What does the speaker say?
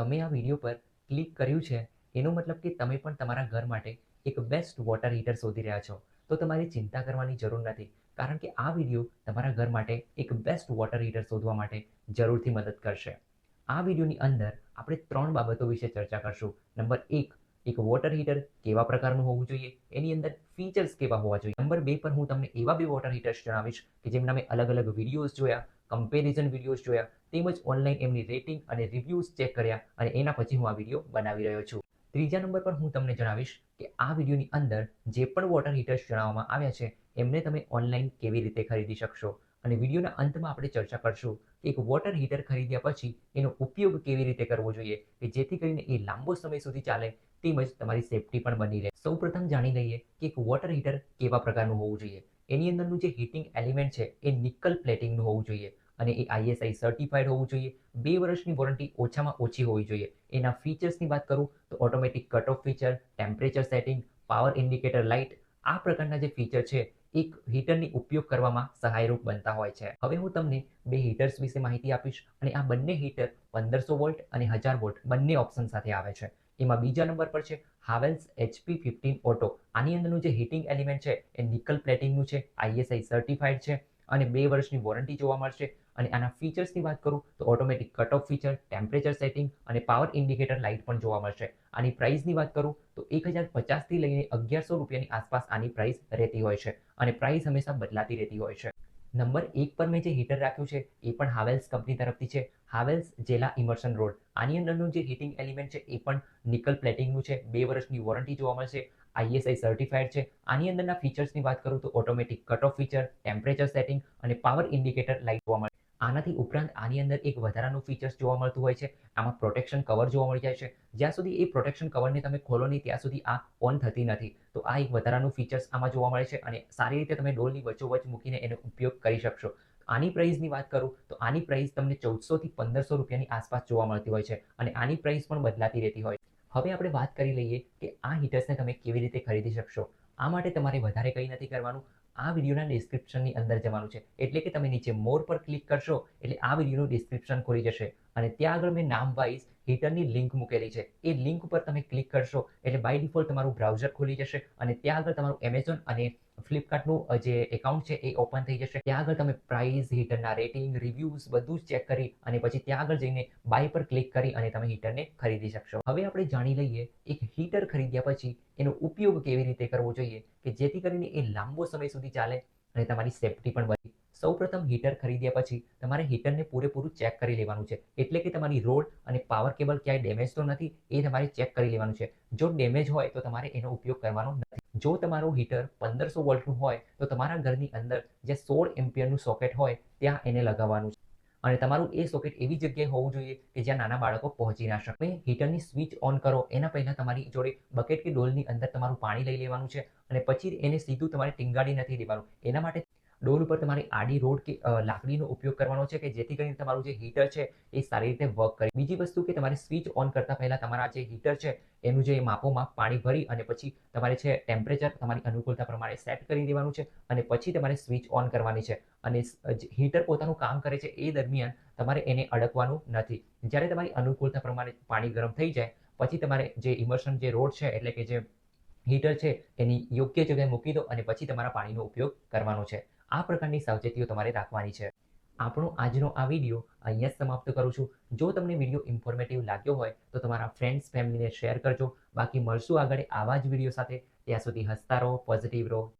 તમે આ વીડિયો પર ક્લિક કર્યું છે, એનો મતલબ કે તમે પણ તમારા ઘર માટે એક બેસ્ટ વોટર હીટર શોધી રહ્યા છો. તો તમારે ચિંતા કરવાની જરૂર નથી, કારણ કે આ વીડિયો તમારા ઘર માટે એક બેસ્ટ વોટર હીટર શોધવા માટે જરૂરથી મદદ કરશે. આ વિડીયોની અંદર આપણે ત્રણ બાબતો વિશે ચર્ચા કરશું. નંબર એક એક વોટર હીટર કેવા પ્રકારનું હોવું જોઈએ? એની અંદર ફીચર્સ કેવા હોવા જોઈએ? નંબર બે પર હું તમને એવા બે વોટર હીટર્સ જણાવીશ કે જેમના મેં અલગ અલગ વિડીયોઝ જોયા કમ્પેરિઝન વિડીયોઝ જોયા, તેમજ ઓનલાઈન એમની રેટિંગ અને રિવ્યૂઝ ચેક કર્યા અને એના પછી હું આ વીડિયો બનાવી રહ્યો છું. ત્રીજા નંબર પર હું તમને જણાવીશ કે આ વિડીયોની અંદર જે પણ વોટર હીટર્સ જણાવવામાં આવ્યા છે, એમને તમે ઓનલાઈન કેવી રીતે ખરીદી શકશો? અને વિડીયોના અંતમાં આપણે ચર્ચા કરશું કે એક વોટર હીટર ખરીદ્યા પછી એનો ઉપયોગ કેવી રીતે કરવો જોઈએ? કે જેથી કરીને એ લાંબો સમય સુધી ચાલે તેમજ તમારી સેફટી પણ બની રહે. સૌપ્રથમ જાણી લઈએ કે એક વોટર હીટર કેવા પ્રકારનું હોવું જોઈએ. એની અંદરનું જે હીટિંગ એલિમેન્ટ છે, એ નિકલ પ્લેટિંગનું હોવું જોઈએ અને એ આઈએસઆઈ સર્ટિફાઈડ હોવું જોઈએ. બે વર્ષની વોરંટી ઓછામાં ઓછી હોવી જોઈએ. એના ફીચર્સની વાત કરું તો automatic cut off feature temperature setting power indicator light આ પ્રકારના જે ફીચર છે, એક હીટરની ઉપયોગ કરવામાં સહાયરૂપ બનતા હોય છે. હવે હું તમને બે હીટર્સ વિશે માહિતી આપીશ અને આ બંને હીટર પંદરસો વોલ્ટ અને હજાર વોલ્ટ બંને ઓપ્શન સાથે આવે છે. એમાં બીજા નંબર પર છે હાવેલ્સ એચપી ફિફ્ટીન ઓટો આની અંદરનું જે હીટિંગ એલિમેન્ટ છે, એ નિકલ પ્લેટિંગનું છે આઈએસઆઈ સર્ટિફાઈડ છે, અને બે વર્ષની વોરંટી જોવા મળશે. અને આના ફીચર્સની વાત કરું, તો automatic cut off feature temperature setting અને પાવર ઇન્ડિકેટર લાઇટ પણ જોવા મળશે. આની પ્રાઇસની વાત કરું, તો એક હજાર પચાસથી લઈને અગિયારસો રૂપિયાની આસપાસ આની પ્રાઇસ રહેતી હોય છે. અને પ્રાઇસ હંમેશા બદલાતી રહેતી હોય છે. નંબર એક પર મેં જે હીટર રાખ્યું છે, એ પણ હાવેલ્સ કંપની તરફથી છે. હાવેલ્સ જેલા ઇમર્શન રોડ આની અંદરનું જે હીટિંગ એલિમેન્ટ છે, એ પણ નિકલ પ્લેટિંગનું છે. બે વર્ષની વોરંટી જોવા મળશે. આઈએસઆઈ સર્ટિફાઈડ છે. આની અંદરના ફીચર્સની વાત કરું તો automatic cut off feature temperature setting અને પાવર ઇન્ડિકેટર લાઇટ જોવા મળે. આનાથી ઉપરાંત આની અંદર એક વધારાનું ફીચર્સ જોવા મળતું હોય છે. આમાં પ્રોટેક્શન કવર જોવા મળી જાય છે. જ્યાં સુધી એ પ્રોટેક્શન કવરને તમે ખોલો નહીં, ત્યાં સુધી આ ઓન થતી નથી. તો આ એક વધારાનું ફીચર્સ આમાં જોવા મળે છે અને સારી રીતે તમે ડોલની વચ્ચોવચ મૂકીને એનો ઉપયોગ કરી શકશો. આની પ્રાઇસની વાત કરું, તો આની પ્રાઇસ તમને ચૌદસોથી પંદરસો રૂપિયાની આસપાસ જોવા મળતી હોય છે અને આની પ્રાઇસ પણ બદલાતી રહેતી હોય હવે આપણે વાત કરી લઈએ કે આ હીટર્સને તમે કેવી રીતે ખરીદી શકશો. આ માટે તમારે વધારે કંઈ નથી કરવાનું. આ વિડીયોના ડિસ્ક્રિપ્શનની અંદર જવાનું છે. એટલે કે તમે નીચે મોર પર ક્લિક કરશો એટલે આ વિડીયોનું ડિસ્ક્રિપ્શન ખોલી જશે. અને ત્યાં આગળ મેં નામ વાઇઝ હીટરની લિંક મૂકેલી છે. એ લિંક ઉપર તમે ક્લિક કરશો એટલે બાય ડિફોલ્ટ તમારું બ્રાઉઝર ખુલી જશે અને ત્યાં આગળ તમારું એમેઝોન અને ફ્લિપકાર્ટનું જે એકાઉન્ટ છે એ ઓપન થઈ જશે. ત્યાં આગળ તમે પ્રાઇસ હીટરના રેટિંગ રિવ્યૂઝ બધું જ ચેક કરી અને પછી ત્યાં આગળ જઈને બાય પર ક્લિક કરી અને તમે હીટરને ખરીદી શકશો. હવે આપણે જાણી લઈએ એક હીટર ખરીદ્યા પછી એનો ઉપયોગ કેવી રીતે કરવો જોઈએ કે જેથી કરીને એ લાંબો સમય સુધી ચાલે અને તમારી સેફટી પણ બની સૌપ્રથમ હીટર ખરીદ્યા પછી તમારે હીટરને પૂરેપૂરું ચેક કરી લેવાનું છે. એટલે કે તમારી રોડ અને પાવર કેબલ ક્યાંય ડેમેજ તો નથી, એ તમારે ચેક કરી લેવાનું છે. જો ડેમેજ હોય તો તમારે એનો ઉપયોગ કરવાનો નથી. જો તમારું હીટર પંદરસો વોલ્ટનું હોય, તો તમારા ઘરની અંદર જે સોળ એમ્પિયરનું સોકેટ હોય, ત્યાં એને લગાવવાનું છે. અને તમારું એ સોકેટ એવી જગ્યાએ હોવું જોઈએ કે જ્યાં નાના બાળકો પહોંચી ના શકે. હીટરની સ્વિચ ઓન કરો, એના પહેલાં તમારી જોડે બકેટ કે ડોલની અંદર તમારું પાણી લઈ લેવાનું છે અને પછી એને સીધું તમારે ટીંગાડી નથી દેવાનું. એના માટે ડોલ ઉપર તમારે આડી રોડ કે લાકડીનો ઉપયોગ કરવાનો છે કે જેથી કરીને તમારું જે હીટર છે એ સારી રીતે વર્ક કરે. બીજી વસ્તુ કે તમારે સ્વિચ ઓન કરતા પહેલા તમારા જે હીટર છે એનું જે માપોમાં પાણી ભરી અને પછી તમારે છે ટેમ્પરેચર તમારી અનુકૂળતા પ્રમાણે સેટ કરી દેવાનું છે અને પછી તમારે સ્વિચ ઓન કરવાની છે. અને હીટર પોતાનું કામ કરે છે એ દરમિયાન તમારે એને અડકવાનું નથી. જ્યારે તમારી અનુકૂળતા પ્રમાણે પાણી ગરમ થઈ જાય, પછી તમારે જે ઇમર્શન જે રોડ છે એટલે કે જે હીટર છે એની યોગ્ય જગ્યાએ મૂકી દો અને પછી તમારા પાણીનો ઉપયોગ કરવાનો છે. આ પ્રકારની સાવચેતીઓ તમારે રાખવાની છે. આપણો આજનો આ વીડિયો અહીંયા જ સમાપ્ત કરું છું. જો તમને વીડિયો ઇન્ફોર્મેટિવ લાગ્યો હોય તો તમારા ફ્રેન્ડ્સ ફેમિલીને શેર કરજો. બાકી મળશું આગળ આવા જ વીડિયો સાથે. ત્યાં સુધી હસતા રહો પોઝિટિવ રહો.